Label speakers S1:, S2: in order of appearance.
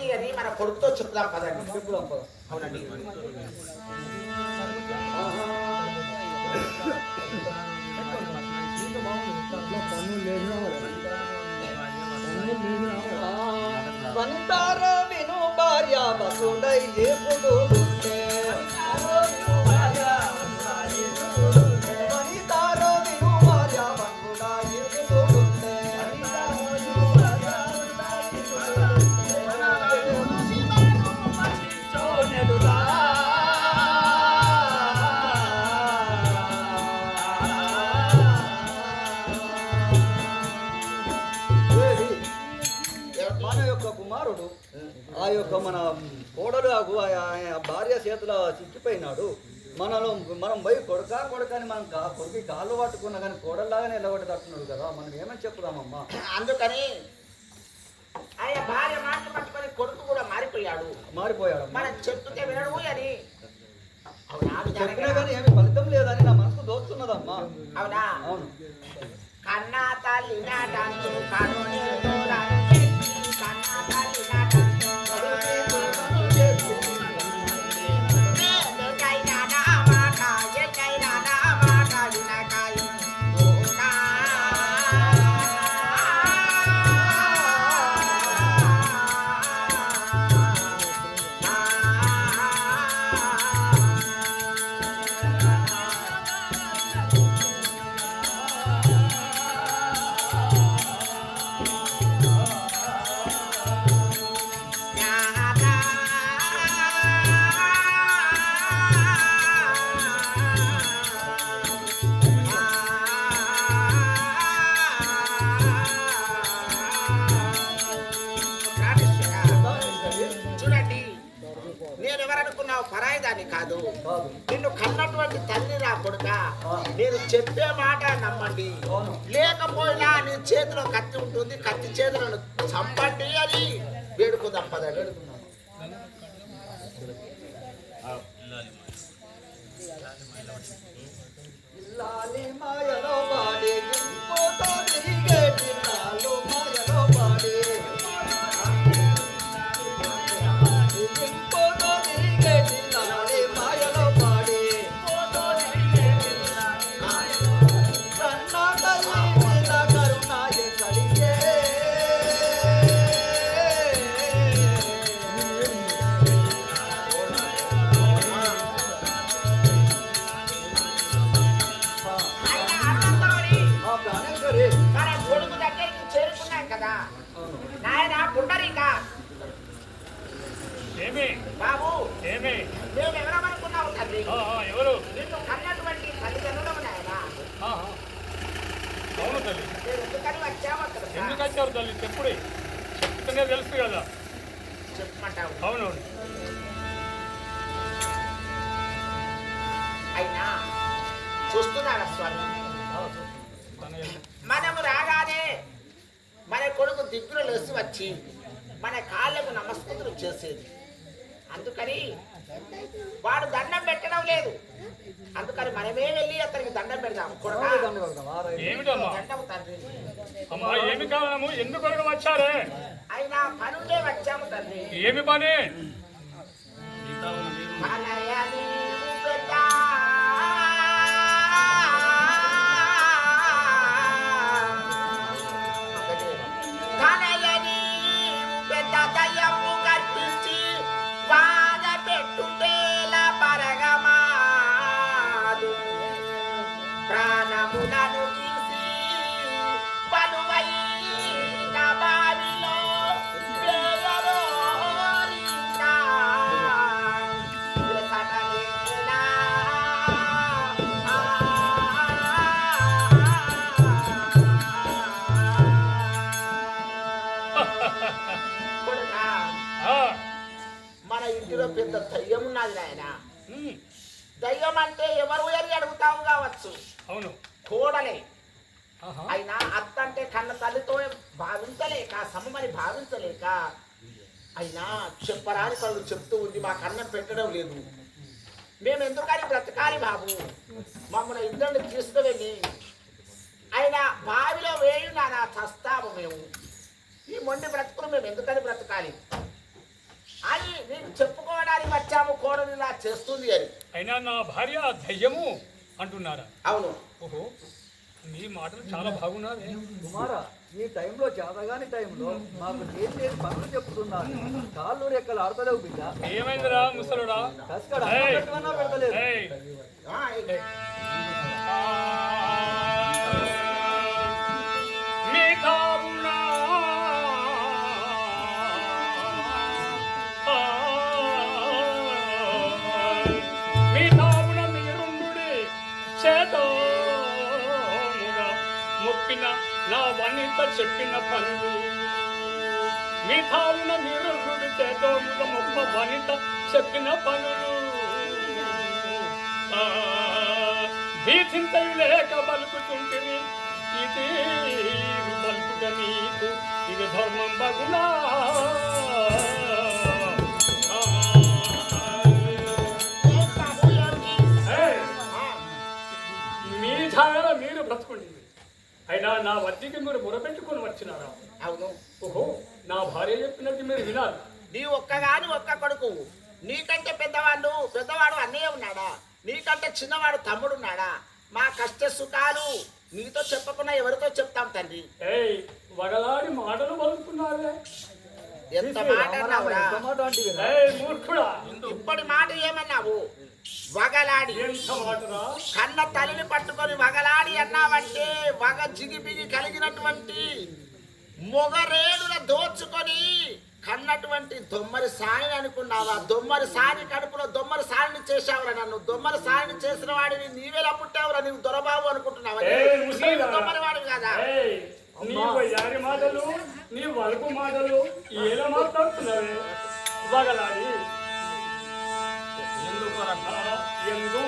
S1: ఉంది అని మన కొడుకుతో చెప్దాం పదండి. అవునండి.
S2: వంటారా విను భార్య వసుడై ఎప్పుడు కుమారుడు. ఆ యొక్క మన కోడలు భార్య చేతిలో చిక్కిపోయినాడు. మనలో మనం పోయి కొడుక కొడుక అని మనం కొడుకు కాళ్ళు పట్టుకున్నా కానీ కోడల్లాగానే నిలబడి తట్టున్నాడు కదా. మనం ఏమని చెప్పుదామమ్మా?
S1: అందుకని ఆయన భార్య మాటలు పట్టుకొని కొడుకు కూడా మారిపోయాడు.
S2: మారిపోయాడు
S1: మనం చెప్తే వినడు అని. అవునా?
S2: చెప్పినా కానీ ఏమి ఫలితం లేదని నా మనసు దోస్తున్నదమ్మా
S1: అవునా?
S2: అవును.
S1: కన్నా తల్లి నాటంతు నేను ఎవరనుకున్నావు పరాయిదాన్ని కాదు. నిన్ను కన్నటువంటి తల్లి రా కొడుక. నేను చెప్పే మాట నమ్మండి. లేకపోయినా నీ చేతిలో కత్తి ఉంటుంది. కత్తి చేతులను చంపండి అని వేడుకు తప్పదండి
S2: ఇల్లాలి మాయలో
S1: మన కొడుకు దగ్గరికి చేరుకున్నాం కదా. నాయన పుండరీక. బాబు నేను ఎవరనుకున్నావు తల్లి?
S3: ఎవరు?
S1: నిన్ను కన్నటువంటి తల్లిదండ్రులు నాయన.
S3: అవును తల్లి.
S1: ఎందుకని వచ్చావు అక్కడ?
S3: ఎందుకు వచ్చారు తల్లి? చెప్పుడే. చెప్తేనే తెలుసు కదా.
S1: చెప్పమంటావు.
S3: అవునవును.
S1: అయినా చూస్తున్నారా స్వామి? మనము రాగానే మన కొడుకు దిగ్గులు లేసి వచ్చి మన కాళ్ళకు నమస్కారం చేసేది. అందుకని వాడు దండం పెట్టడం లేదు. అందుకని మనమే వెళ్ళి అతనికి దండం పెడదాం. కొడుకా,
S3: ఎందుకు వచ్చారే?
S1: అయినా పనుండే వచ్చాము తండ్రి.
S3: ఏమి పని?
S1: ఇంటిలో పెద్ద దయ్యం ఉన్నది నాయన. దయ్యం అంటే ఎవరు అని అడుగుతావు కావచ్చు.
S3: అవును.
S1: కోడలే. అయినా అత్త అంటే కన్న తల్లితో భావించలేక సమమని భావించలేక అయినా చెప్పరాని పనులు చెప్తూ ఉంది మాకు అన్నం పెట్టడం లేదు. మేము ఎందుకని బ్రతకాలి బాబు? మమ్మల్ని ఇద్దరిని తీసుకువెళ్ళి అయినా బావిలో వేయునా చస్తాము మేము. ఈ మొండి బ్రతుకులు మేము ఎందుకని బ్రతకాలి? చెప్పుకోవడానికి వచ్చాము కోడలు ఇలా చేస్తుంది అని.
S3: అయినా నా భార్య దయ్యము అంటున్నారా?
S1: అవును.
S3: ఓహో మీ మాటలు చాలా బాగున్నారే
S2: కుమారా ఈ టైంలో చేతగాని టైంలో మాకు నేను లేని పనులు చెప్తున్నాను కాళ్ళు రెక్కలు ఆడతలేవు బిడ్డ.
S3: ఏమైందిరా ముసలుడా?
S2: కసకడ పెడతలేదు
S3: నా వనిత చెప్పిన పనులు మీ తావున మీరుండుడి చేతోముగా మొక్క వనిత చెప్పిన పనులు. ఆ, లేక బలుకుతుంటిరి ఇది బలుకుట నీకు ఇది ధర్మం బగునా నా వద్దకి మీరు మొరపెట్టుకొని వచ్చినారా?
S1: అవును.
S3: ఓహో నా భార్య చెప్పినట్టు మీరు వినాలి.
S1: నీ ఒక్కగాని ఒక్క కొడుకు నీకంటే పెద్దవాళ్ళు పెద్దవాడు అన్నయ్య ఉన్నాడా? నీకంటే చిన్నవాడు తమ్ముడు ఉన్నాడా? మా కష్ట సుఖాలు నీతో చెప్పకుండా ఎవరితో చెప్తాం తండ్రి?
S3: ఏయ్ వగలాడి మాటలు పలుకుతున్నారే?
S1: ఎంత మాట అన్నావురా?
S3: మూర్ఖుడా!
S1: ఇప్పటి మాట ఏమన్నావు? వగలాడి. కన్న తల్లిని పట్టుకొని వగలాడి అన్నావంటే వగ జిగిబిగి కలిగినటువంటి మొగరేడుల దోచుకొని కన్నటువంటి దొమ్మరి సాని అనుకున్నావా? దొమ్మరి సాని కడుపులో దొమ్మరి సానిని చేశావురా నన్ను. దొమ్మరి సానిని చేసిన వాడిని నీవేలా పుట్టావురా నీవు దొరబాబు అనుకుంటున్నావా? దొమ్మరి వాడివి కదా?
S3: మాటలు నీ వలుపు మాటలు ఎలా మాట్లాడుతున్నావే వగలాడి. ఎందుకు ఎందుకు